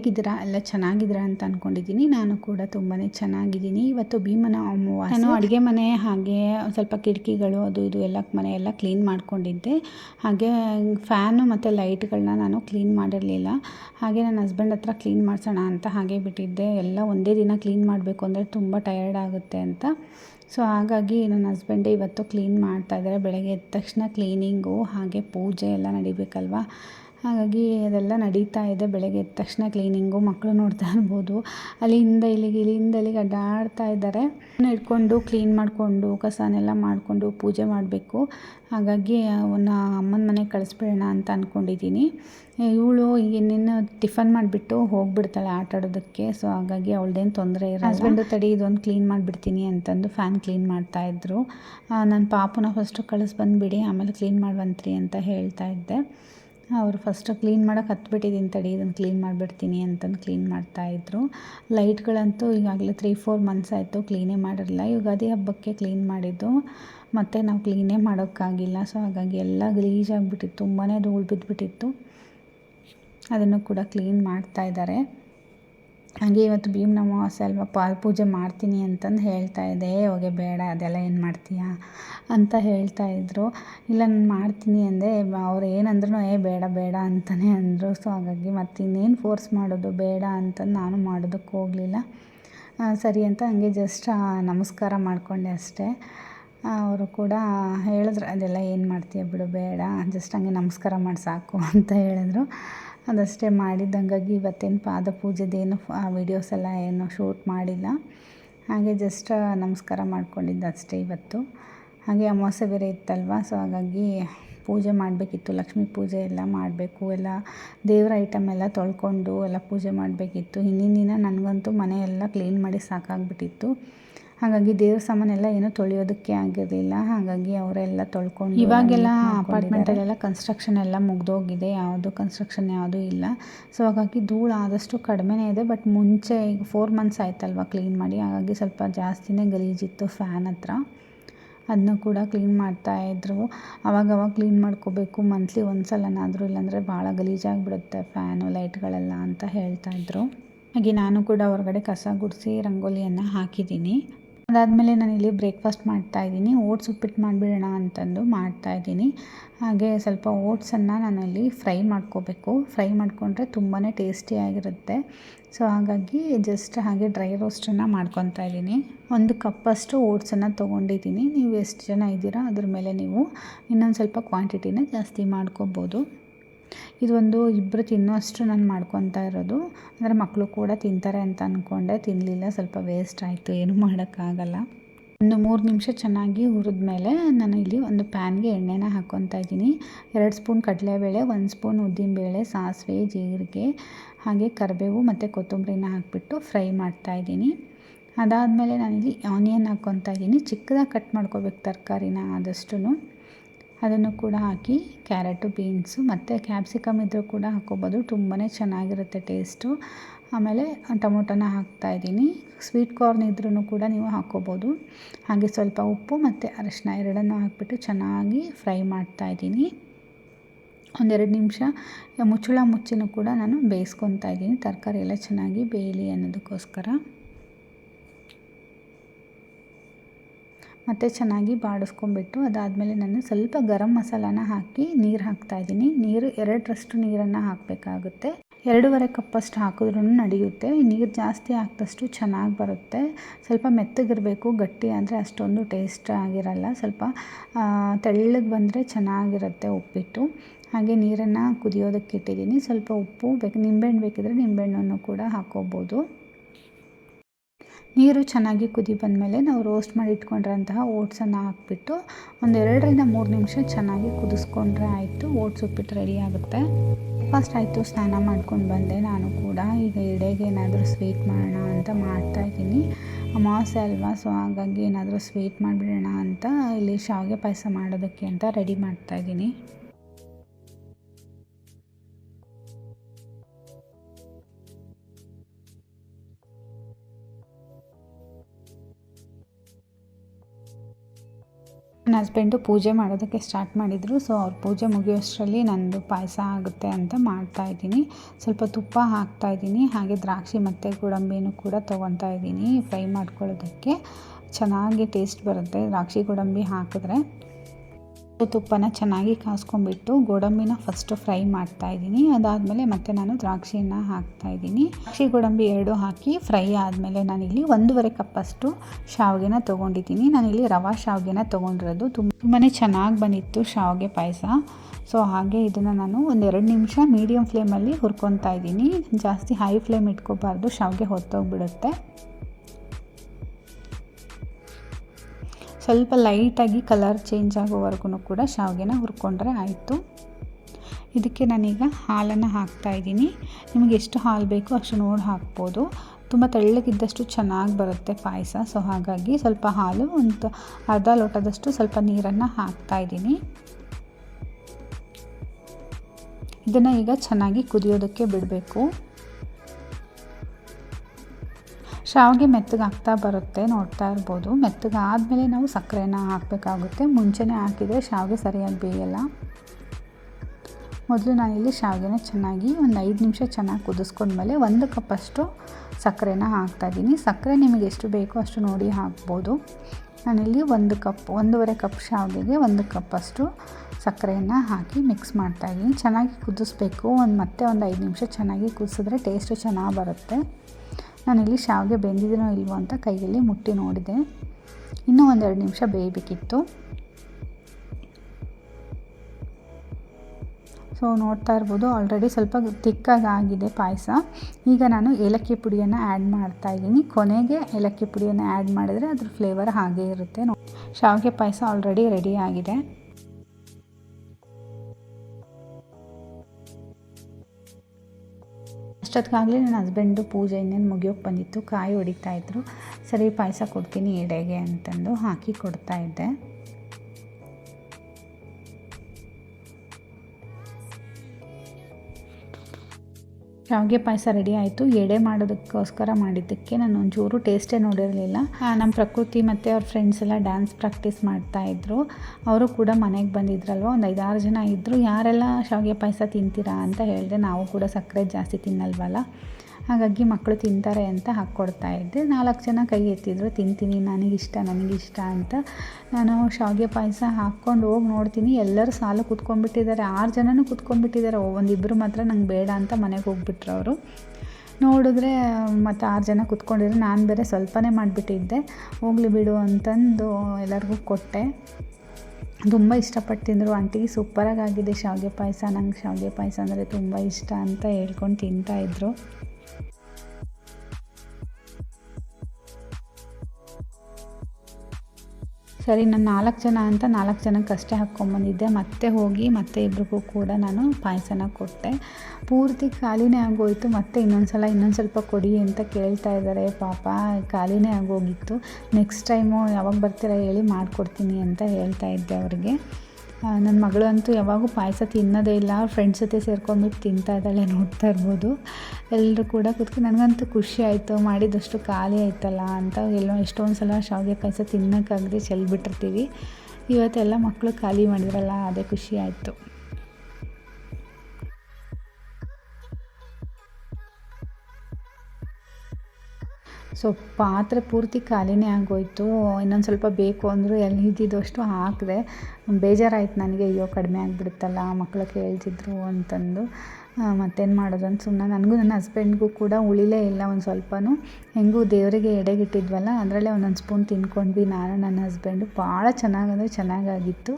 ಹೇಗಿದ್ದೀರಾ? ಎಲ್ಲ ಚೆನ್ನಾಗಿದ್ದೀರಾ ಅಂತ ಅಂದ್ಕೊಂಡಿದ್ದೀನಿ ನಾನು ಕೂಡ ತುಂಬಾ ಚೆನ್ನಾಗಿದ್ದೀನಿ. ಇವತ್ತು ಭೀಮನ ಅಮ್ಮವಾಸ ನಾನು ಅಡುಗೆ ಮನೆ, ಹಾಗೆ ಸ್ವಲ್ಪ ಕಿಟಕಿಗಳು, ಅದು ಇದು ಎಲ್ಲ ಮನೆ ಎಲ್ಲ ಕ್ಲೀನ್ ಮಾಡ್ಕೊಂಡಿದ್ದೆ. ಹಾಗೆ ಫ್ಯಾನು ಮತ್ತು ಲೈಟ್ಗಳನ್ನ ನಾನು ಕ್ಲೀನ್ ಮಾಡಿರಲಿಲ್ಲ. ಹಾಗೆ ನನ್ನ ಹಸ್ಬೆಂಡ್ ಹತ್ರ ಕ್ಲೀನ್ ಮಾಡಿಸೋಣ ಅಂತ ಹಾಗೆ ಬಿಟ್ಟಿದ್ದೆ. ಎಲ್ಲ ಒಂದೇ ದಿನ ಕ್ಲೀನ್ ಮಾಡಬೇಕು ಅಂದರೆ ತುಂಬ ಟಯರ್ಡ್ ಆಗುತ್ತೆ ಅಂತ. ಸೊ, ಹಾಗಾಗಿ ನನ್ನ ಹಸ್ಬೆಂಡೇ ಇವತ್ತು ಕ್ಲೀನ್ ಮಾಡ್ತಾ ಇದ್ದಾರೆ. ಬೆಳಗ್ಗೆ ಎದ್ದ ತಕ್ಷಣ ಕ್ಲೀನಿಂಗು, ಹಾಗೆ ಪೂಜೆ ಎಲ್ಲ ನಡಿಬೇಕಲ್ವ? ಹಾಗಾಗಿ ಅದೆಲ್ಲ ನಡೀತಾ ಇದೆ ಬೆಳಗ್ಗೆ ಎದ್ದ ತಕ್ಷಣ ಕ್ಲೀನಿಂಗು ಮಕ್ಕಳು ನೋಡ್ತಾ ಇರ್ಬೋದು. ಅಲ್ಲಿಂದ ಇಲ್ಲಿಗೆ ಇಲ್ಲಿಂದ ಇಲ್ಲಿಗೆ ಅಡ್ಡಾಡ್ತಾ ಇದ್ದಾರೆ. ಇಟ್ಕೊಂಡು ಕ್ಲೀನ್ ಮಾಡಿಕೊಂಡು, ಕಸನೆಲ್ಲ ಮಾಡಿಕೊಂಡು ಪೂಜೆ ಮಾಡಬೇಕು. ಹಾಗಾಗಿ ಅವನ್ನ ಅಮ್ಮನ ಮನೆಗೆ ಕಳಿಸ್ಬಿಡೋಣ ಅಂತ ಅಂದ್ಕೊಂಡಿದ್ದೀನಿ ಇವಳು ಏನೇನು ಟಿಫನ್ ಮಾಡಿಬಿಟ್ಟು ಹೋಗ್ಬಿಡ್ತಾಳೆ ಆಟ ಆಡೋದಕ್ಕೆ. ಸೊ ಹಾಗಾಗಿ ಅವಳದೇನು ತೊಂದರೆ ಇರೋ ಹಸ್ಬೆಂಡು ತಡಿ ಇದೊಂದು ಕ್ಲೀನ್ ಮಾಡಿಬಿಡ್ತೀನಿ ಅಂತಂದು ಫ್ಯಾನ್ ಕ್ಲೀನ್ ಮಾಡ್ತಾಯಿದ್ರು ನನ್ನ ಪಾಪುನ ಫಸ್ಟು ಕಳಿಸ್ ಬಂದುಬಿಡಿ, ಆಮೇಲೆ ಕ್ಲೀನ್ ಮಾಡುವಂತ್ರಿ ಅಂತ ಹೇಳ್ತಾ ಇದ್ದೆ. ಅವರು ಫಸ್ಟ್ ಕ್ಲೀನ್ ಮಾಡೋಕೆ ಹತ್ಬಿಟ್ಟಿದ್ದೀನಿ ತಡಿ ಇದನ್ನು ಕ್ಲೀನ್ ಮಾಡಿಬಿಡ್ತೀನಿ ಅಂತಂದು ಕ್ಲೀನ್ ಮಾಡ್ತಾಯಿದ್ರು ಲೈಟ್ಗಳಂತೂ ಈಗಾಗಲೇ ತ್ರೀ ಫೋರ್ ಮಂತ್ಸ್ ಆಯಿತು ಕ್ಲೀನೇ ಮಾಡಿರಲಿಲ್ಲ. ಯುಗಾದಿ ಹಬ್ಬಕ್ಕೆ ಕ್ಲೀನ್ ಮಾಡಿದ್ದು. ಮತ್ತು ನಾವು ಕ್ಲೀನೇ ಮಾಡೋಕ್ಕಾಗಿಲ್ಲ. ಸೊ ಹಾಗಾಗಿ ಎಲ್ಲ ಗಲೀಜಾಗಿಬಿಟ್ಟಿತ್ತು. ತುಂಬಾ ಧೂಳು ಬಿದ್ದುಬಿಟ್ಟಿತ್ತು ಅದನ್ನು ಕೂಡ ಕ್ಲೀನ್ ಮಾಡ್ತಾ ಇದ್ದಾರೆ ಹಾಗೆ ಇವತ್ತು ಭೀಮ್ ಅಮಾವಾಸ್ಯೆ ಅಲ್ವ? ಪೂಜೆ ಮಾಡ್ತೀನಿ ಅಂತಂದು ಹೇಳ್ತಾ ಇದ್ದೆ ಹೋಗೆ ಬೇಡ, ಅದೆಲ್ಲ ಏನು ಮಾಡ್ತೀಯಾ ಅಂತ ಹೇಳ್ತಾ ಇದ್ದರು ಇಲ್ಲ, ನಾನು ಮಾಡ್ತೀನಿ ಅಂದೆ ಅವ್ರು ಏನಂದ್ರು ಏ, ಬೇಡ ಬೇಡ ಅಂತಲೇ ಅಂದರು. ಸೊ ಹಾಗಾಗಿ ಮತ್ತು ಇನ್ನೇನು ಫೋರ್ಸ್ ಮಾಡೋದು? ಬೇಡ ಅಂತಂದು ನಾನು ಮಾಡೋದಕ್ಕೆ ಹೋಗಲಿಲ್ಲ. ಸರಿ ಅಂತ ಹಂಗೆ ಜಸ್ಟ್ ನಮಸ್ಕಾರ ಮಾಡಿಕೊಂಡೆ ಅಷ್ಟೇ. ಅವರು ಕೂಡ ಹೇಳಿದ್ರು, ಅದೆಲ್ಲ ಏನು ಮಾಡ್ತೀಯ ಬಿಡು, ಬೇಡ ಜಸ್ಟ್ ಹಂಗೆ ನಮಸ್ಕಾರ ಮಾಡಿ, ಸಾಕು ಅಂತ ಹೇಳಿದ್ರು. ಅದಷ್ಟೇ ಮಾಡಿದ್ದು. ಹಂಗಾಗಿ ಇವತ್ತೇನು ಪಾದ ಪೂಜೆದೇನು ವೀಡಿಯೋಸ್ ಎಲ್ಲ ಏನು ಶೂಟ್ ಮಾಡಿಲ್ಲ. ಹಾಗೆ ಜಸ್ಟ್ ನಮಸ್ಕಾರ ಮಾಡ್ಕೊಂಡಿದ್ದು ಅಷ್ಟೇ ಇವತ್ತು. ಹಾಗೆ ಅಮಾವಾಸ್ಯೆ ಬೇರೆ ಇತ್ತಲ್ವ ಸೊ ಹಾಗಾಗಿ ಪೂಜೆ ಮಾಡಬೇಕಿತ್ತು. ಲಕ್ಷ್ಮೀ ಪೂಜೆ ಎಲ್ಲ ಮಾಡಬೇಕು. ಎಲ್ಲ ದೇವರ ಐಟಮ್ ಎಲ್ಲ ತೊಳ್ಕೊಂಡು ಎಲ್ಲ ಪೂಜೆ ಮಾಡಬೇಕಿತ್ತು. ಹಿಂದಿನ ದಿನ ನನಗಂತೂ ಮನೆಯೆಲ್ಲ ಕ್ಲೀನ್ ಮಾಡಿ ಸಾಕಾಗ್ಬಿಟ್ಟಿತ್ತು. ಹಾಗಾಗಿ ದೇವ್ರ ಸಾಮಾನೆಲ್ಲ ಏನೂ ತೊಳೆಯೋದಕ್ಕೆ ಆಗಿರಲಿಲ್ಲ. ಹಾಗಾಗಿ ಅವರೆಲ್ಲ ತೊಳ್ಕೊಂಡು ಇವಾಗೆಲ್ಲ ಅಪಾರ್ಟ್ಮೆಂಟಲ್ಲೆಲ್ಲ ಕನ್ಸ್ಟ್ರಕ್ಷನ್ ಎಲ್ಲ ಮುಗ್ದೋಗಿದೆ. ಯಾವುದು ಕನ್ಸ್ಟ್ರಕ್ಷನ್ ಯಾವುದೂ ಇಲ್ಲ. ಸೊ ಹಾಗಾಗಿ ಧೂಳು ಆದಷ್ಟು ಕಡಿಮೆನೇ ಇದೆ. ಬಟ್ ಮುಂಚೆ ಈಗ ಫೋರ್ ಮಂತ್ಸ್ ಆಯ್ತಲ್ವ ಕ್ಲೀನ್ ಮಾಡಿ. ಹಾಗಾಗಿ ಸ್ವಲ್ಪ ಜಾಸ್ತಿನೇ ಗಲೀಜಿತ್ತು ಫ್ಯಾನ್ ಹತ್ರ. ಅದನ್ನು ಕೂಡ ಕ್ಲೀನ್ ಮಾಡ್ತಾಯಿದ್ರು ಅವಾಗವಾಗ ಕ್ಲೀನ್ ಮಾಡ್ಕೋಬೇಕು ಮಂತ್ಲಿ ಒಂದು ಸಲನಾದರೂ ಇಲ್ಲಾಂದರೆ ಭಾಳ ಗಲೀಜಾಗಿಬಿಡುತ್ತೆ ಫ್ಯಾನು ಲೈಟ್ಗಳೆಲ್ಲ ಅಂತ ಹೇಳ್ತಾಯಿದ್ರು ಹಾಗೆ ನಾನು ಕೂಡ ಹೊರಗಡೆ ಕಸ ಗುಡಿಸಿ ರಂಗೋಲಿಯನ್ನು ಹಾಕಿದ್ದೀನಿ. ಅದಾದಮೇಲೆ ನಾನಿಲ್ಲಿ ಬ್ರೇಕ್ಫಾಸ್ಟ್ ಮಾಡ್ತಾಯಿದ್ದೀನಿ ಓಟ್ಸ್ ಉಪ್ಪಿಟ್ಟು ಮಾಡಿಬಿಡೋಣ ಅಂತಂದು ಮಾಡ್ತಾಯಿದ್ದೀನಿ ಹಾಗೆ ಸ್ವಲ್ಪ ಓಟ್ಸನ್ನು ನಾನಲ್ಲಿ ಫ್ರೈ ಮಾಡ್ಕೋಬೇಕು. ಫ್ರೈ ಮಾಡಿಕೊಂಡ್ರೆ ತುಂಬಾ ಟೇಸ್ಟಿಯಾಗಿರುತ್ತೆ ಸೊ ಹಾಗಾಗಿ ಜಸ್ಟ್ ಹಾಗೆ ಡ್ರೈ ರೋಸ್ಟನ್ನು ಮಾಡ್ಕೊತಾ ಇದ್ದೀನಿ. ಒಂದು ಕಪ್ಪಷ್ಟು ಓಟ್ಸನ್ನು ತೊಗೊಂಡಿದ್ದೀನಿ. ನೀವು ಎಷ್ಟು ಜನ ಇದ್ದೀರಾ ಅದ್ರ ಮೇಲೆ ನೀವು ಇನ್ನೊಂದು ಸ್ವಲ್ಪ ಕ್ವಾಂಟಿಟಿನ ಜಾಸ್ತಿ ಮಾಡ್ಕೋಬೋದು. ಇದೊಂದು ಇಬ್ಬರು ತಿನ್ನೋಷ್ಟು ನಾನು ಮಾಡ್ಕೊತಾ ಇರೋದು. ಅಂದರೆ ಮಕ್ಕಳು ಕೂಡ ತಿಂತಾರೆ ಅಂತ ಅಂದ್ಕೊಂಡೆ ತಿನ್ನಲಿಲ್ಲ ಸ್ವಲ್ಪ ವೇಸ್ಟ್ ಆಯಿತು, ಏನು ಮಾಡೋಕ್ಕಾಗಲ್ಲ. ಒಂದು ಮೂರು ನಿಮಿಷ ಚೆನ್ನಾಗಿ ಹುರಿದ್ಮೇಲೆ ನಾನು ಇಲ್ಲಿ ಒಂದು ಪ್ಯಾನ್ಗೆ ಎಣ್ಣೆನ ಹಾಕ್ಕೊತಾ ಇದ್ದೀನಿ. ಎರಡು ಸ್ಪೂನ್ ಕಡಲೆಬೇಳೆ, ಒಂದು ಸ್ಪೂನ್ ಉದ್ದಿನಬೇಳೆ, ಸಾಸಿವೆ, ಜೀರಿಗೆ, ಹಾಗೆ ಕರಿಬೇವು ಮತ್ತು ಕೊತ್ತಂಬರಿನ ಹಾಕಿಬಿಟ್ಟು ಫ್ರೈ ಮಾಡ್ತಾ ಇದ್ದೀನಿ. ಅದಾದಮೇಲೆ ನಾನಿಲ್ಲಿ ಆನಿಯನ್ ಹಾಕ್ಕೊತಾ ಇದ್ದೀನಿ. ಚಿಕ್ಕದಾಗಿ ಕಟ್ ಮಾಡ್ಕೋಬೇಕು ತರಕಾರಿನ ಆದಷ್ಟು ಅದನ್ನು ಕೂಡ ಹಾಕಿ ಕ್ಯಾರೆಟು, ಬೀನ್ಸು ಮತ್ತು ಕ್ಯಾಪ್ಸಿಕಮ್ ಇದ್ದರೂ ಕೂಡ ಹಾಕ್ಕೋಬೋದು. ತುಂಬಾ ಚೆನ್ನಾಗಿರುತ್ತೆ ಟೇಸ್ಟು. ಆಮೇಲೆ ಟೊಮೊಟೊನ ಹಾಕ್ತಾಯಿದ್ದೀನಿ ಸ್ವೀಟ್ ಕಾರ್ನ್ ಇದ್ರೂ ಕೂಡ ನೀವು ಹಾಕ್ಕೋಬೋದು. ಹಾಗೆ ಸ್ವಲ್ಪ ಉಪ್ಪು ಮತ್ತು ಅರಶಿನ ಎರಡನ್ನೂ ಹಾಕ್ಬಿಟ್ಟು ಚೆನ್ನಾಗಿ ಫ್ರೈ ಮಾಡ್ತಾಯಿದ್ದೀನಿ ಒಂದೆರಡು ನಿಮಿಷ ಮುಚ್ಚಳ ಮುಚ್ಚಿನೂ ಕೂಡ ನಾನು ಬೇಯಿಸ್ಕೊತಾ ಇದ್ದೀನಿ. ತರಕಾರಿ ಎಲ್ಲ ಚೆನ್ನಾಗಿ ಬೇಯಲಿ ಅನ್ನೋದಕ್ಕೋಸ್ಕರ. ಮತ್ತು ಚೆನ್ನಾಗಿ ಬಾಡಿಸ್ಕೊಂಬಿಟ್ಟು ಅದಾದಮೇಲೆ ನಾನು ಸ್ವಲ್ಪ ಗರಂ ಮಸಾಲಾನ ಹಾಕಿ ನೀರು ಹಾಕ್ತಾಯಿದ್ದೀನಿ ನೀರು ಎರಡರಷ್ಟು ನೀರನ್ನು ಹಾಕಬೇಕಾಗುತ್ತೆ. ಎರಡೂವರೆ ಕಪ್ಪಷ್ಟು ಹಾಕಿದ್ರೂ ನಡೆಯುತ್ತೆ. ನೀರು ಜಾಸ್ತಿ ಹಾಕಿದಷ್ಟು ಚೆನ್ನಾಗಿ ಬರುತ್ತೆ. ಸ್ವಲ್ಪ ಮೆತ್ತಗಿರಬೇಕು, ಗಟ್ಟಿ ಅಂದರೆ ಅಷ್ಟೊಂದು ಟೇಸ್ಟ್ ಆಗಿರಲ್ಲ. ಸ್ವಲ್ಪ ತೆಳ್ಳಗೆ ಬಂದರೆ ಚೆನ್ನಾಗಿರುತ್ತೆ ಉಪ್ಪಿಟ್ಟು. ಹಾಗೆ ನೀರನ್ನು ಕುದಿಯೋದಕ್ಕೆ ಇಟ್ಟಿದ್ದೀನಿ. ಸ್ವಲ್ಪ ಉಪ್ಪು ಬೇಕು, ನಿಂಬೆಹಣ್ಣು ಬೇಕಿದ್ರೆ ನಿಂಬೆಹಣ್ಣನ್ನು ಕೂಡ ಹಾಕ್ಕೋಬೋದು. ನೀರು ಚೆನ್ನಾಗಿ ಕುದಿ ಬಂದಮೇಲೆ ನಾವು ರೋಸ್ಟ್ ಮಾಡಿ ಇಟ್ಕೊಂಡಿರೋಂತಹ ಓಟ್ಸನ್ನು ಹಾಕ್ಬಿಟ್ಟು ಒಂದು ಎರಡರಿಂದ ಮೂರು ನಿಮಿಷ ಚೆನ್ನಾಗಿ ಕುದಿಸ್ಕೊಂಡ್ರೆ ಆಯಿತು. ಓಟ್ಸ್ ಉಪ್ಪಿಟ್ಟು ರೆಡಿ ಆಗುತ್ತೆ. ಫಸ್ಟ್ ಆಯಿತು ಸ್ನಾನ ಮಾಡ್ಕೊಂಡು ಬಂದೆ ನಾನು ಕೂಡ. ಈಗ ಎಡೆಗೆ ಏನಾದರೂ ಸ್ವೀಟ್ ಮಾಡೋಣ ಅಂತ ಮಾಡ್ತಾ ಇದ್ದೀನಿ. ಅಮಾವಾಸ್ಯೆ ಅಲ್ವಾ, ಸೊ ಹಾಗಾಗಿ ಏನಾದರೂ ಸ್ವೀಟ್ ಮಾಡಿಬಿಡೋಣ ಅಂತ ಇಲ್ಲಿ ಶಾವಿಗೆ ಪಾಯಸ ಮಾಡೋದಕ್ಕೆ ಅಂತ ರೆಡಿ ಮಾಡ್ತಾಯಿದ್ದೀನಿ ನನ್ನ ಹಸ್ಬೆಂಡು ಪೂಜೆ ಮಾಡೋದಕ್ಕೆ ಸ್ಟಾರ್ಟ್ ಮಾಡಿದರು. ಸೊ ಅವ್ರು ಪೂಜೆ ಮುಗಿಯೋಷ್ಟರಲ್ಲಿ ನಂದು ಪಾಯಸ ಆಗುತ್ತೆ ಅಂತ ಮಾಡ್ತಾಯಿದ್ದೀನಿ ಸ್ವಲ್ಪ ತುಪ್ಪ ಹಾಕ್ತಾಯಿದ್ದೀನಿ ಹಾಗೆ ದ್ರಾಕ್ಷಿ ಮತ್ತು ಗೋಡಂಬಿನೂ ಕೂಡ ತೊಗೊತಾ ಇದ್ದೀನಿ ಫ್ರೈ ಮಾಡ್ಕೊಳ್ಳೋದಕ್ಕೆ. ಚೆನ್ನಾಗಿ ಟೇಸ್ಟ್ ಬರುತ್ತೆ. ದ್ರಾಕ್ಷಿ, ಗೋಡಂಬಿ ಹಾಕಿದ್ರೆ ತುಪ್ಪನ ಚೆನ್ನಾಗಿ ಕಾಸ್ಕೊಂಡ್ಬಿಟ್ಟು ಗೋಡಂಬಿನ ಫಸ್ಟು ಫ್ರೈ ಮಾಡ್ತಾ ಇದ್ದೀನಿ. ಅದಾದಮೇಲೆ ಮತ್ತೆ ನಾನು ದ್ರಾಕ್ಷಿಯನ್ನು ಹಾಕ್ತಾ ಇದ್ದೀನಿ. ದ್ರಾಕ್ಷಿ, ಗೋಡಂಬಿ ಎರಡು ಹಾಕಿ ಫ್ರೈ ಆದಮೇಲೆ ನಾನಿಲ್ಲಿ ಒಂದೂವರೆ ಕಪ್ಪಷ್ಟು ಶಾವಿಗೆನ ತೊಗೊಂಡಿದ್ದೀನಿ. ನಾನಿಲ್ಲಿ ರವಾ ಶಾವಿಗೆನ ತೊಗೊಂಡಿರೋದು. ತುಂಬಾ ಚೆನ್ನಾಗಿ ಬಂದಿತ್ತು ಶಾವಿಗೆ ಪಾಯಸ. ಸೊ ಹಾಗೆ ಇದನ್ನು ನಾನು ಒಂದೆರಡು ನಿಮಿಷ ಮೀಡಿಯಮ್ ಫ್ಲೇಮಲ್ಲಿ ಹುರ್ಕೊತಾ ಇದ್ದೀನಿ. ಜಾಸ್ತಿ ಹೈ ಫ್ಲೇಮ್ ಇಟ್ಕೋಬಾರ್ದು. ಶಾವಿಗೆ ಹೊತ್ತೋಗ್ಬಿಡುತ್ತೆ. ಸ್ವಲ್ಪ ಲೈಟಾಗಿ ಕಲರ್ ಚೇಂಜ್ ಆಗೋವರೆಗೂ ಕೂಡ ಶಾವಿಗೆನ ಹುರ್ಕೊಂಡ್ರೆ ಆಯಿತು. ಇದಕ್ಕೆ ನಾನೀಗ ಹಾಲನ್ನು ಹಾಕ್ತಾಯಿದ್ದೀನಿ ನಿಮಗೆ ಎಷ್ಟು ಹಾಲು ಬೇಕೋ ಅಷ್ಟು ನೋಡಿ ಹಾಕ್ಬೋದು. ತುಂಬ ತೆಳ್ಳಗಿದ್ದಷ್ಟು ಚೆನ್ನಾಗಿ ಬರುತ್ತೆ ಪಾಯಸ, ಸೊ ಹಾಗಾಗಿ ಸ್ವಲ್ಪ ಹಾಲು, ಒಂದು ಅರ್ಧ ಲೋಟದಷ್ಟು ಸ್ವಲ್ಪ ನೀರನ್ನು ಹಾಕ್ತಾಯಿದ್ದೀನಿ ಇದನ್ನು ಈಗ ಚೆನ್ನಾಗಿ ಕುದಿಯೋದಕ್ಕೆ ಬಿಡಬೇಕು. ಶಾವಿಗೆ ಮೆತ್ತಗಾಗ್ತಾ ಬರುತ್ತೆ, ನೋಡ್ತಾ ಇರ್ಬೋದು. ಮೆತ್ತಗಾದಮೇಲೆ ನಾವು ಸಕ್ಕರೆನ ಹಾಕಬೇಕಾಗುತ್ತೆ. ಮುಂಚೆನೇ ಹಾಕಿದರೆ ಶಾವಿಗೆ ಸರಿಯಾಗಿ ಬೇಯಲ್ಲ. ಮೊದಲು ನಾನಿಲ್ಲಿ ಶಾವಿಗೆನ ಚೆನ್ನಾಗಿ ಒಂದು ಐದು ನಿಮಿಷ ಚೆನ್ನಾಗಿ ಕುದಿಸ್ಕೊಂಡ್ಮೇಲೆ ಒಂದು ಕಪ್ಪಷ್ಟು ಸಕ್ಕರೆನ ಹಾಕ್ತಾಯಿದ್ದೀನಿ ಸಕ್ಕರೆ ನಿಮಗೆ ಎಷ್ಟು ಬೇಕೋ ಅಷ್ಟು ನೋಡಿ ಹಾಕ್ಬೋದು. ನಾನಿಲ್ಲಿ ಒಂದು ಕಪ್, ಒಂದೂವರೆ ಕಪ್ ಶಾವಿಗೆಗೆ ಒಂದು ಕಪ್ಪಷ್ಟು ಸಕ್ಕರೆಯನ್ನು ಹಾಕಿ ಮಿಕ್ಸ್ ಮಾಡ್ತಾಯಿದ್ದೀನಿ ಚೆನ್ನಾಗಿ ಕುದಿಸ್ಬೇಕು. ಒಂದು ಮತ್ತೆ ಒಂದು ಐದು ನಿಮಿಷ ಚೆನ್ನಾಗಿ ಕುದಿಸಿದ್ರೆ ಟೇಸ್ಟು ಚೆನ್ನಾಗಿ ಬರುತ್ತೆ. ನಾನಿಲ್ಲಿ ಶಾವಿಗೆ ಬೆಂದಿದ್ದೀನೋ ಇಲ್ವೋ ಅಂತ ಕೈಯಲ್ಲಿ ಮುಟ್ಟಿ ನೋಡಿದೆ. ಇನ್ನೂ ಒಂದೆರಡು ನಿಮಿಷ ಬೇಯಬೇಕಿತ್ತು. ಸೊ ನೋಡ್ತಾ ಇರ್ಬೋದು ಆಲ್ರೆಡಿ ಸ್ವಲ್ಪ ತಿಕ್ಕಾಗಿ ಆಗಿದೆ ಪಾಯಸ. ಈಗ ನಾನು ಏಲಕ್ಕಿ ಪುಡಿಯನ್ನು ಆ್ಯಡ್ ಮಾಡ್ತಾ ಇದ್ದೀನಿ. ಕೊನೆಗೆ ಏಲಕ್ಕಿ ಪುಡಿಯನ್ನು ಆ್ಯಡ್ ಮಾಡಿದರೆ ಅದ್ರ ಫ್ಲೇವರ್ ಹಾಗೇ ಇರುತ್ತೆ. ಶಾವಿಗೆ ಪಾಯಸ ಆಲ್ರೆಡಿ ರೆಡಿ ಆಗಿದೆ. ಅಷ್ಟೊತ್ತಿಗಾಗಲೇ ನನ್ನ ಹಸ್ಬೆಂಡು ಪೂಜೆ ಇನ್ನೇನು ಮುಗಿಯೋಕೆ ಬಂದಿತ್ತು, ಕಾಯಿ ಹೊಡಿತಾಯಿದ್ರು ಸರಿ, ಪಾಯಸ ಕೊಡ್ತೀನಿ, ಎಡೆಗೆ ಅಂತಂದು ಹಾಕಿ ಕೊಡ್ತಾಯಿದ್ದೆ ಶಾವಿಗೆ ಪಾಯಸ ರೆಡಿ ಆಯಿತು. ಎಡೆ ಮಾಡೋದಕ್ಕೋಸ್ಕರ ಮಾಡಿದ್ದಕ್ಕೆ ನಾನು ಒಂಚೂರು ಟೇಸ್ಟೇ ನೋಡಿರಲಿಲ್ಲ. ನಮ್ಮ ಪ್ರಕೃತಿ ಮತ್ತು ಅವ್ರ ಫ್ರೆಂಡ್ಸ್ ಎಲ್ಲ ಡ್ಯಾನ್ಸ್ ಪ್ರಾಕ್ಟೀಸ್ ಮಾಡ್ತಾಯಿದ್ರು ಅವರು ಕೂಡ ಮನೆಗೆ ಬಂದಿದ್ರಲ್ವ? ಒಂದು ಐದಾರು ಜನ ಇದ್ದರು ಯಾರೆಲ್ಲ ಶಾವಿಗೆ ಪಾಯಸ ತಿಂತೀರಾ ಅಂತ ಹೇಳಿದೆ ನಾವು ಕೂಡ ಸಕ್ಕರೆ ಜಾಸ್ತಿ ತಿನ್ನಲ್ವಲ್ಲ? ಹಾಗಾಗಿ ಮಕ್ಕಳು ತಿಂತಾರೆ ಅಂತ ಹಾಕ್ಕೊಡ್ತಾ ಇದ್ದೆ. ನಾಲ್ಕು ಜನ ಕೈ ಎತ್ತಿದ್ರು. ತಿಂತೀನಿ, ನನಗಿಷ್ಟ ನನಗಿಷ್ಟ ಅಂತ. ನಾನು ಶಾವಿಗೆ ಪಾಯಸ ಹಾಕ್ಕೊಂಡು ಹೋಗಿ ನೋಡ್ತೀನಿ. ಎಲ್ಲರೂ ಸಾಲು ಕುತ್ಕೊಂಡ್ಬಿಟ್ಟಿದ್ದಾರೆ. ಆರು ಜನನೂ ಕುತ್ಕೊಂಡ್ಬಿಟ್ಟಿದ್ದಾರೆ. ಒಂದಿಬ್ಬರು ಮಾತ್ರ ನಂಗೆ ಬೇಡ ಅಂತ ಮನೆಗೆ ಹೋಗ್ಬಿಟ್ರು ಅವರು. ನೋಡಿದ್ರೆ, ಮತ್ತು ಆರು ಜನ ಕುತ್ಕೊಂಡಿದ್ರು. ನಾನು ಬೇರೆ ಸ್ವಲ್ಪನೇ ಮಾಡಿಬಿಟ್ಟಿದ್ದೆ. ಹೋಗ್ಲಿ ಬಿಡು ಅಂತಂದು ಎಲ್ಲರಿಗೂ ಕೊಟ್ಟೆ. ತುಂಬ ಇಷ್ಟಪಟ್ಟು ತಿಂದರು. ಆಂಟಿಗೆ ಸೂಪರಾಗಿ ಆಗಿದೆ ಶಾವಿಗೆ ಪಾಯಸ. ನಂಗೆ ಶಾವಿಗೆ ಪಾಯಸ ಅಂದರೆ ತುಂಬ ಇಷ್ಟ ಅಂತ ಹೇಳ್ಕೊಂಡು ತಿಂತಾಯಿದ್ರು ಸರಿ, ನಾನು ನಾಲ್ಕು ಜನ ಅಂತ ನಾಲ್ಕು ಜನಕ್ಕೆ ಅಷ್ಟೇ ಹಾಕ್ಕೊಂಬಂದಿದ್ದೆ ಮತ್ತೆ ಹೋಗಿ ಮತ್ತೆ ಇಬ್ರಿಗೂ ಕೂಡ ನಾನು ಪಾಯಸನ ಕೊಟ್ಟೆ. ಪೂರ್ತಿ ಖಾಲಿನೇ ಆಗೋಯಿತು. ಮತ್ತೆ ಇನ್ನೊಂದು ಸಲ ಇನ್ನೊಂದು ಸ್ವಲ್ಪ ಕೊಡಿ ಅಂತ ಕೇಳ್ತಾ ಇದ್ದಾರೆ. ಪಾಪ, ಖಾಲಿನೇ ಆಗೋಗಿತ್ತು. ನೆಕ್ಸ್ಟ್ ಟೈಮು ಯಾವಾಗ ಬರ್ತೀರಾ ಹೇಳಿ ಮಾಡಿಕೊಡ್ತೀನಿ ಅಂತ ಹೇಳ್ತಾ ಇದ್ದೆ ಅವ್ರಿಗೆ. ನನ್ನ ಮಗಳಂತೂ ಯಾವಾಗೂ ಪಾಯಸ ತಿನ್ನೋದೇ ಇಲ್ಲ. ಫ್ರೆಂಡ್ಸ್ ಜೊತೆ ಸೇರ್ಕೊಂಡ್ಬಿಟ್ಟು ತಿಂತಾ ಇದ್ದಾಳೆ ನೋಡ್ತಾ ಇರ್ಬೋದು. ಎಲ್ಲರೂ ಕೂಡ ಕೂತ್ಕೊಂಡು ನನಗಂತೂ ಖುಷಿ ಆಯಿತು. ಮಾಡಿದಷ್ಟು ಖಾಲಿ ಆಯ್ತಲ್ಲ ಅಂತ ಎಲ್ಲೋ ಎಷ್ಟೊಂದು ಸಲ ಶಾವಿಗೆ ಪಾಯಸ ತಿನ್ನೋಕ್ಕಾಗದೆ ಚೆಲ್ಬಿಟ್ಟಿರ್ತೀವಿ. ಇವತ್ತೆಲ್ಲ ಮಕ್ಕಳು ಖಾಲಿ ಮಾಡಿದ್ರಲ್ಲ, ಅದೇ ಖುಷಿ ಆಯಿತು. ಸೊ ಪಾತ್ರೆ ಪೂರ್ತಿ ಖಾಲಿನೇ ಆಗೋಯಿತು. ಇನ್ನೊಂದು ಸ್ವಲ್ಪ ಬೇಕು ಅಂದರು ಎಲ್ಲಿ ಇದ್ದಿದ್ದಷ್ಟು ಹಾಕಿದೆ. ಬೇಜಾರಾಯ್ತು ನನಗೆ, ಅಯ್ಯೋ ಕಡಿಮೆ ಆಗಿಬಿಡುತ್ತಲ್ಲ ಮಕ್ಕಳು ಕೇಳ್ತಿದ್ರು ಅಂತಂದು. ಮತ್ತೇನು ಮಾಡೋದು ಅಂತ ಸುಮ್ಮನೆ ನನಗೂ ನನ್ನ ಹಸ್ಬೆಂಡ್ಗೂ ಕೂಡ ಉಳಿಲೇ ಇಲ್ಲ ಒಂದು ಸ್ವಲ್ಪನೂ. ಹೆಂಗೂ ದೇವರಿಗೆ ಎಡೆಗಿಟ್ಟಿದ್ವಲ್ಲ, ಅದರಲ್ಲೇ ಒಂದೊಂದು ಸ್ಪೂನ್ ತಿನ್ಕೊಂಡ್ವಿ. ನಾನು, ನನ್ನ ಹಸ್ಬೆಂಡು ಭಾಳ ಚೆನ್ನಾಗಂದರೆ ಚೆನ್ನಾಗಾಗಿತ್ತು.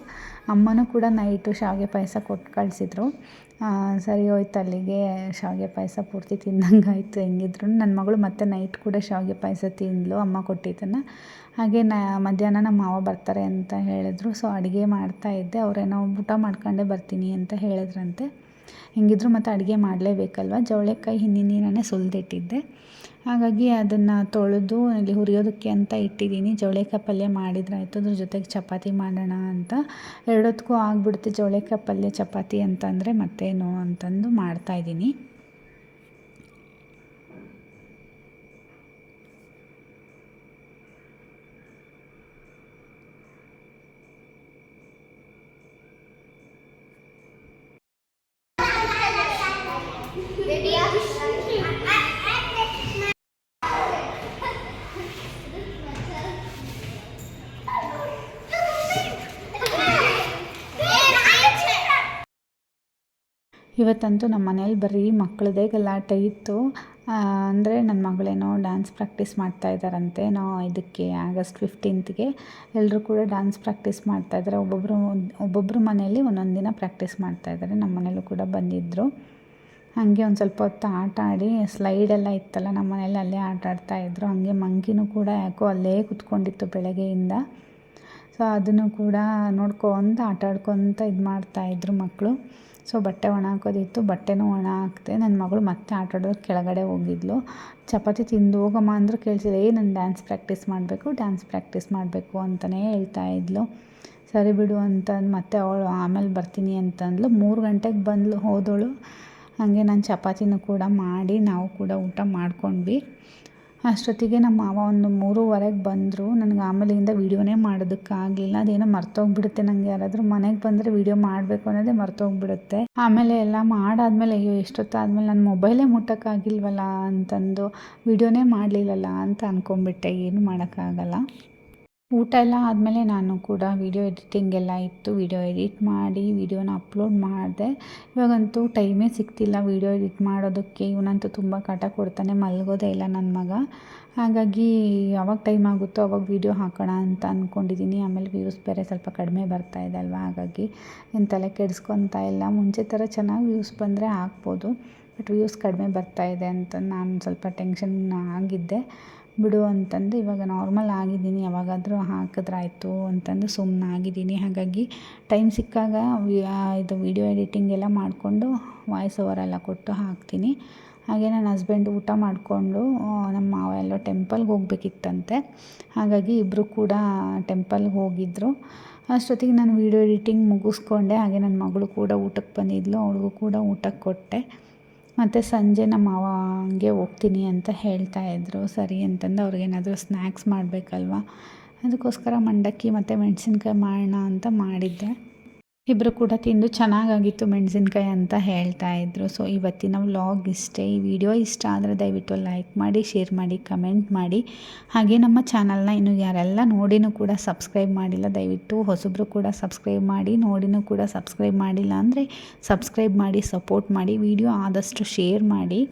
ಅಮ್ಮನೂ ಕೂಡ ನೈಟು ಶಾವಿಗೆ ಪಾಯಸ ಕೊಟ್ಟು ಕಳಿಸಿದ್ರು. ಸರಿ ಹೋಯ್ತು ಅಲ್ಲಿಗೆ, ಶಾವಿಗೆ ಪಾಯಸ ಪೂರ್ತಿ ತಿಂದಂಗಾಯಿತು ಹೆಂಗಿದ್ರು. ನನ್ನ ಮಗಳು ಮತ್ತೆ ನೈಟ್ ಕೂಡ ಶಾವಿಗೆ ಪಾಯಸ ತಿಂದಳು ಅಮ್ಮ ಕೊಟ್ಟಿದ್ದನ್ನು. ಹಾಗೆ ನ, ಮಧ್ಯಾಹ್ನ ನಮ್ಮ ಮಾವ ಬರ್ತಾರೆ ಅಂತ ಹೇಳಿದ್ರು. ಸೊ ಅಡುಗೆ ಮಾಡ್ತಾಯಿದ್ದೆ ಅವರೇನೋ ಊಟ ಮಾಡ್ಕೊಂಡೇ ಬರ್ತೀನಿ ಅಂತ ಹೇಳಿದ್ರಂತೆ. ಹೆಂಗಿದ್ರು ಮತ್ತು ಅಡುಗೆ ಮಾಡಲೇಬೇಕಲ್ವ? ಜವಳೆಕಾಯಿ ಹಿಂದಿನ ದಿನವೇ ಸುಲಿದಿಟ್ಟಿದ್ದೆ. ಹಾಗಾಗಿ ಅದನ್ನು ತೊಳೆದು ಅಲ್ಲಿ ಹುರಿಯೋದಕ್ಕೆ ಅಂತ ಇಟ್ಟಿದ್ದೀನಿ. ಜವಳೆಕಾಯಿ ಪಲ್ಯ ಮಾಡಿದ್ರೆ ಆಯಿತು ಅದ್ರ ಜೊತೆಗೆ ಚಪಾತಿ ಮಾಡೋಣ ಅಂತ. ಎರಡೊತ್ತಿಗೂ ಆಗಿಬಿಡುತ್ತೆ ಜವಳೆಕಾಯಿ ಪಲ್ಯ, ಚಪಾತಿ ಅಂತಂದರೆ ಮತ್ತೇನು ಅಂತಂದು ಮಾಡ್ತಾಯಿದ್ದೀನಿ ಇವತ್ತಂತೂ ನಮ್ಮ ಮನೇಲಿ ಬರೀ ಮಕ್ಕಳದೇ ಗಲಾಟೆ ಇತ್ತು. ಅಂದರೆ ನನ್ನ ಮಗಳೇನೋ ಡ್ಯಾನ್ಸ್ ಪ್ರಾಕ್ಟೀಸ್ ಮಾಡ್ತಾ ಇದ್ದಾರಂತೆ. ನಾವು ಇದಕ್ಕೆ ಆಗಸ್ಟ್ ಫಿಫ್ಟೀನ್ತ್ಗೆ ಎಲ್ಲರೂ ಕೂಡ ಡ್ಯಾನ್ಸ್ ಪ್ರಾಕ್ಟೀಸ್ ಮಾಡ್ತಾ ಇದ್ದಾರೆ. ಒಬ್ಬೊಬ್ಬರು ಒಬ್ಬೊಬ್ಬರು ಮನೆಯಲ್ಲಿ ಒಂದೊಂದು ದಿನ ಪ್ರಾಕ್ಟೀಸ್ ಮಾಡ್ತಾ ಇದ್ದಾರೆ. ನಮ್ಮ ಮನೇಲೂ ಕೂಡ ಬಂದಿದ್ದರು ಹಾಗೆ ಒಂದು ಸ್ವಲ್ಪ ಹೊತ್ತು ಆಟ ಆಡಿ ಸ್ಲೈಡೆಲ್ಲ ಇತ್ತಲ್ಲ, ನಮ್ಮ ಮನೇಲಿ ಅಲ್ಲೇ ಆಟ ಆಡ್ತಾ ಇದ್ದರು ಹಾಗೆ ಮಂಕಿನೂ ಕೂಡ ಯಾಕೋ ಅಲ್ಲೇ ಕುತ್ಕೊಂಡಿತ್ತು ಬೆಳಗ್ಗೆಯಿಂದ. ಸೊ ಅದನ್ನು ಕೂಡ ನೋಡ್ಕೊಂತ, ಆಟ ಆಡ್ಕೊತ ಇದು ಮಾಡ್ತಾಯಿದ್ರು ಮಕ್ಕಳು. ಸೊ ಬಟ್ಟೆ ಒಣ ಹಾಕೋದಿತ್ತು. ಬಟ್ಟೆನೂ ಒಣ ಹಾಕಿದೆ ನನ್ನ ಮಗಳು ಮತ್ತೆ ಆಟ ಆಡೋದಕ್ಕೆ ಕೆಳಗಡೆ ಹೋಗಿದ್ಲು. ಚಪಾತಿ ತಿಂದು ಹೋಗಮ್ಮ ಅಂದರೂ ಕೇಳಿಸಿದೆ ಏ, ನಾನು ಡ್ಯಾನ್ಸ್ ಪ್ರಾಕ್ಟೀಸ್ ಮಾಡಬೇಕು ಡ್ಯಾನ್ಸ್ ಪ್ರಾಕ್ಟೀಸ್ ಮಾಡಬೇಕು ಅಂತಲೇ ಹೇಳ್ತಾ ಇದ್ಲು. ಸರಿ ಬಿಡು ಅಂತ ಮತ್ತೆ ಅವಳು ಆಮೇಲೆ ಬರ್ತೀನಿ ಅಂತಂದ್ಲು. ಮೂರು ಗಂಟೆಗೆ ಬಂದ್ಲು ಹೋದಳು. ಹಾಗೆ ನಾನು ಚಪಾತಿನೂ ಕೂಡ ಮಾಡಿ, ನಾವು ಕೂಡ ಊಟ ಮಾಡ್ಕೊಂಡ್ವಿ. ಅಷ್ಟೊತ್ತಿಗೆ ನಮ್ಮ ಮಾವ ಒಂದು ಮೂರುವರೆಗೆ ಬಂದರು. ನನಗೆ ಆಮೇಲಿಂದ ವೀಡಿಯೋನೇ ಮಾಡೋದಕ್ಕಾಗಲಿಲ್ಲ. ಅದೇನೋ ಮರ್ತೋಗ್ಬಿಡುತ್ತೆ ನನಗೆ ಯಾರಾದರೂ ಮನೆಗೆ ಬಂದರೆ ವೀಡಿಯೋ ಮಾಡಬೇಕು ಅನ್ನೋದೇ ಮರ್ತೋಗ್ಬಿಡುತ್ತೆ. ಆಮೇಲೆ ಎಲ್ಲ ಮಾಡಾದ್ಮೇಲೆ ಅಯ್ಯೋ ಎಷ್ಟೊತ್ತಾದ್ಮೇಲೆ ನನ್ನ ಮೊಬೈಲೇ ಮುಟ್ಟೋಕ್ಕಾಗಿಲ್ವಲ್ಲ ಅಂತಂದು ವೀಡಿಯೋನೇ ಮಾಡಲಿಲ್ಲಲ್ಲ ಅಂತ ಅಂದ್ಕೊಂಬಿಟ್ಟೆ ಏನು ಮಾಡೋಕ್ಕಾಗಲ್ಲ. ಊಟ ಎಲ್ಲ ಆದಮೇಲೆ ನಾನು ಕೂಡ ವೀಡಿಯೋ ಎಡಿಟಿಂಗ್ ಎಲ್ಲ ಇತ್ತು. ವೀಡಿಯೋ ಎಡಿಟ್ ಮಾಡಿ ವೀಡಿಯೋನ ಅಪ್ಲೋಡ್ ಮಾಡಿದೆ. ಇವಾಗಂತೂ ಟೈಮೇ ಸಿಗ್ತಿಲ್ಲ ವೀಡಿಯೋ ಎಡಿಟ್ ಮಾಡೋದಕ್ಕೆ. ಇವನಂತೂ ತುಂಬ ಕಾಟ ಕೊಡ್ತಾನೆ, ಮಲಗೋದೇ ಇಲ್ಲ ನನ್ನ ಮಗ. ಹಾಗಾಗಿ ಯಾವಾಗ ಟೈಮ್ ಆಗುತ್ತೋ ಅವಾಗ ವೀಡಿಯೋ ಹಾಕೋಣ ಅಂತ ಅಂದ್ಕೊಂಡಿದ್ದೀನಿ ಆಮೇಲೆ ವ್ಯೂಸ್ ಬೇರೆ ಸ್ವಲ್ಪ ಕಡಿಮೆ ಬರ್ತಾ ಇದೆ ಅಲ್ವಾ? ಹಾಗಾಗಿ ಏನು ತಲೆ ಕೆಡಿಸ್ಕೊತಾ ಇಲ್ಲ. ಮುಂಚೆ ಥರ ಚೆನ್ನಾಗಿ ವ್ಯೂಸ್ ಬಂದರೆ ಹಾಕ್ಬೋದು ಬಟ್ ವ್ಯೂಸ್ ಕಡಿಮೆ ಬರ್ತಾ ಇದೆ ಅಂತ ನಾನು ಸ್ವಲ್ಪ ಟೆನ್ಷನ್ ಆಗಿದ್ದೆ. ಬಿಡು ಅಂತಂದು ಇವಾಗ ನಾರ್ಮಲ್ ಆಗಿದ್ದೀನಿ, ಯಾವಾಗಾದರೂ ಹಾಕಿದ್ರಾಯ್ತು ಅಂತಂದು ಸುಮ್ಮನಾಗಿದ್ದೀನಿ ಹಾಗಾಗಿ ಟೈಮ್ ಸಿಕ್ಕಾಗ ಇದು ವೀಡಿಯೋ ಎಡಿಟಿಂಗ್ ಎಲ್ಲ ಮಾಡಿಕೊಂಡು ವಾಯ್ಸ್ ಓವರ್ ಎಲ್ಲ ಕೊಟ್ಟು ಹಾಕ್ತೀನಿ. ಹಾಗೆ ನನ್ನ ಹಸ್ಬೆಂಡ್ ಊಟ ಮಾಡಿಕೊಂಡು ನಮ್ಮ ಮಾವ ಎಲ್ಲೋ ಟೆಂಪಲ್ಗೆ ಹೋಗ್ಬೇಕಿತ್ತಂತೆ. ಹಾಗಾಗಿ ಇಬ್ಬರು ಕೂಡ ಟೆಂಪಲ್ಗೆ ಹೋಗಿದ್ದರು ಅಷ್ಟೊತ್ತಿಗೆ ನಾನು ವೀಡಿಯೋ ಎಡಿಟಿಂಗ್ ಮುಗಿಸ್ಕೊಂಡೆ. ಹಾಗೆ ನನ್ನ ಮಗಳು ಕೂಡ ಊಟಕ್ಕೆ ಬಂದಿದ್ಲು, ಅವಳಿಗೂ ಕೂಡ ಊಟಕ್ಕೆ ಕೊಟ್ಟೆ. ಮತ್ತು ಸಂಜೆ ನಮ್ಮ ಮಾವ ಹಂಗೆ ಹೋಗ್ತೀನಿ ಅಂತ ಹೇಳ್ತಾ ಇದ್ದರು ಸರಿ ಅಂತಂದು ಅವ್ರಿಗೇನಾದರೂ ಸ್ನ್ಯಾಕ್ಸ್ ಮಾಡಬೇಕಲ್ವ? ಅದಕ್ಕೋಸ್ಕರ ಮಂಡಕ್ಕಿ ಮತ್ತು ಮೆಣಸಿನ್ಕಾಯಿ ಮಾಡೋಣ ಅಂತ ಮಾಡಿದ್ದೆ. ಇಬ್ಬರು ಕೂಡ ತಿಂದು ಚೆನ್ನಾಗಾಗಿತ್ತು ಮೆಣಸಿನ್ಕಾಯಿ ಅಂತ ಹೇಳ್ತಾ ಇದ್ರು. ಸೊ ಇವತ್ತಿನ ವ್ಲಾಗ್ ಇಷ್ಟೇ. ಈ ವಿಡಿಯೋ ಇಷ್ಟ ಆದರೆ ದಯವಿಟ್ಟು ಲೈಕ್ ಮಾಡಿ ಶೇರ್ ಮಾಡಿ ಕಮೆಂಟ್ ಮಾಡಿ. ಹಾಗೆ ನಮ್ಮ ಚಾನಲ್ನ ಇನ್ನು ಯಾರೆಲ್ಲ ನೋಡಿನೂ ಕೂಡ ಸಬ್ಸ್ಕ್ರೈಬ್ ಮಾಡಿಲ್ಲ, ದಯವಿಟ್ಟು ಹೊಸಬ್ರು ಕೂಡ ಸಬ್ಸ್ಕ್ರೈಬ್ ಮಾಡಿ, ನೋಡಿನೂ ಕೂಡ ಸಬ್ಸ್ಕ್ರೈಬ್ ಮಾಡಿಲ್ಲ ಅಂದರೆ ಸಬ್ಸ್ಕ್ರೈಬ್ ಮಾಡಿ ಸಪೋರ್ಟ್ ಮಾಡಿ ವಿಡಿಯೋ ಆದಷ್ಟು ಶೇರ್ ಮಾಡಿ.